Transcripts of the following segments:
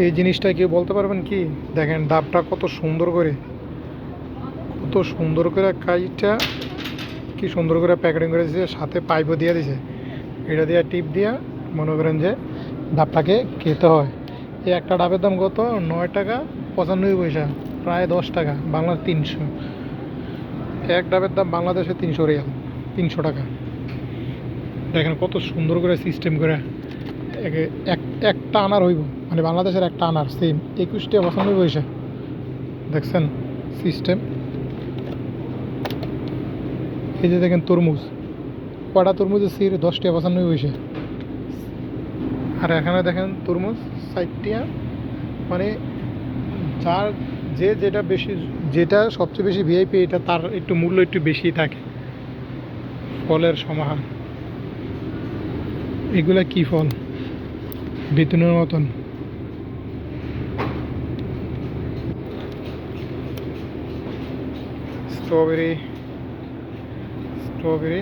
এই জিনিসটা কেউ বলতে পারবেন কি? দেখেন ডাবটা কত সুন্দর করে, কত সুন্দর করে কাজটা, কি সুন্দর করে প্যাকেটিং করে দিয়েছে, সাথে পাইপও দিয়ে দিছে এটা দিয়ে টিপ দিয়া মনে করেন যে ডাবটাকে খেতে হয়। এই একটা ডাবের দাম কত? নয় টাকা পঁচানব্বই পয়সা, প্রায় দশ টাকা বাংলা তিনশো। এক ডাবের দাম বাংলাদেশে তিনশো রিয়াল, তিনশো টাকা। দেখেন কত সুন্দর করে সিস্টেম করে একটা আনার হইব মানে বাংলাদেশের একটা আনার সেম একুশ টাকা পঁচানব্বই পয়সা দেখছেন সিস্টেম এই যে দেখেন তরমুজ। কটা তরমুজের সির দশ টাকা পঁচানব্বই পয়সা আর এখানে দেখেন তরমুজ ষাটটিয়া। মানে যার যে যেটা বেশি, যেটা সবচেয়ে বেশি ভিআইপি এটা তার একটু মূল্য একটু বেশি থাকে। ফলের সমাহার। এগুলা কি ফল? বেতনের মতন। Strawberry strawberry.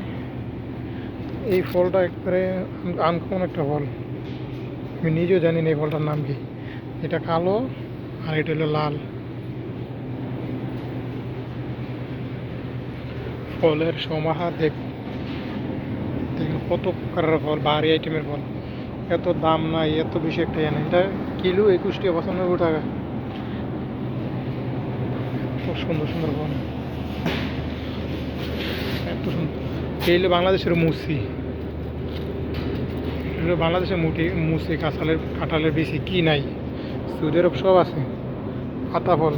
এই ফলটা একবারে আনকমন একটা ফল। আমি নিজেও জানি না এই ফলটার নাম কি। এটা কালো আর এটা হলো লাল। ফলের সমাহার দেখ কত প্রকারের ফল বাহারি আইটেমের ফল। এত দাম নাই, এত বেশি একটা ইয়ে এটা কিলো একুশ টাকা পঁচানব্বই টাকা। খুব সুন্দর সুন্দর ফল এত সুন্দর। এই হলো বাংলাদেশের মুসি। বাংলাদেশের মুটি, মুসি, কাঁঠালের কাঁঠালের বেশি কি নাই? সৌদি আরব সব আছে। আতা ফল।